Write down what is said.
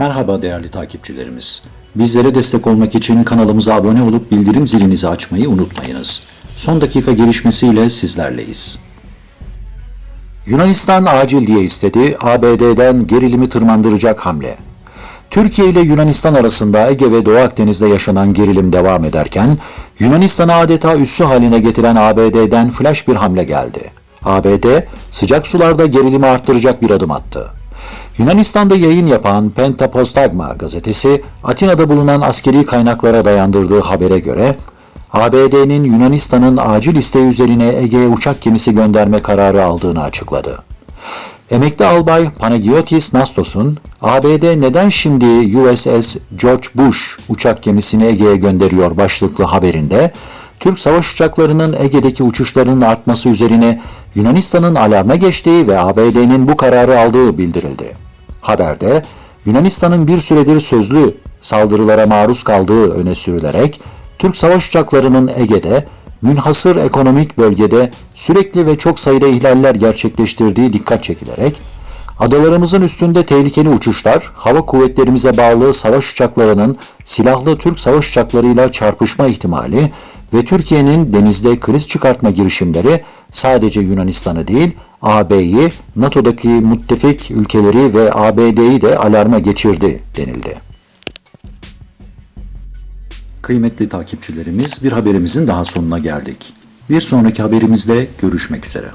Merhaba değerli takipçilerimiz. Bizlere destek olmak için kanalımıza abone olup bildirim zilinizi açmayı unutmayınız. Son dakika gelişmesiyle sizlerleyiz. Yunanistan acil diye istedi, ABD'den gerilimi tırmandıracak hamle. Türkiye ile Yunanistan arasında Ege ve Doğu Akdeniz'de yaşanan gerilim devam ederken, Yunanistan'ı adeta üssü haline getiren ABD'den flash bir hamle geldi. ABD, sıcak sularda gerilimi arttıracak bir adım attı. Yunanistan'da yayın yapan Pentapostagma gazetesi, Atina'da bulunan askeri kaynaklara dayandırdığı habere göre, ABD'nin Yunanistan'ın acil isteği üzerine Ege'ye uçak gemisi gönderme kararı aldığını açıkladı. Emekli albay Panagiotis Nastos'un ABD neden şimdi USS George Bush uçak gemisini Ege'ye gönderiyor başlıklı haberinde Türk savaş uçaklarının Ege'deki uçuşlarının artması üzerine Yunanistan'ın alarma geçtiği ve ABD'nin bu kararı aldığı bildirildi. Haberde Yunanistan'ın bir süredir sözlü saldırılara maruz kaldığı öne sürülerek Türk savaş uçaklarının Ege'de münhasır ekonomik bölgede sürekli ve çok sayıda ihlaller gerçekleştirdiği dikkat çekilerek, adalarımızın üstünde tehlikeli uçuşlar, hava kuvvetlerimize bağlı savaş uçaklarının silahlı Türk savaş uçaklarıyla çarpışma ihtimali ve Türkiye'nin denizde kriz çıkartma girişimleri sadece Yunanistan'ı değil, AB'yi, NATO'daki müttefik ülkeleri ve ABD'yi de alarma geçirdi denildi. Kıymetli takipçilerimiz bir haberimizin daha sonuna geldik. Bir sonraki haberimizde görüşmek üzere.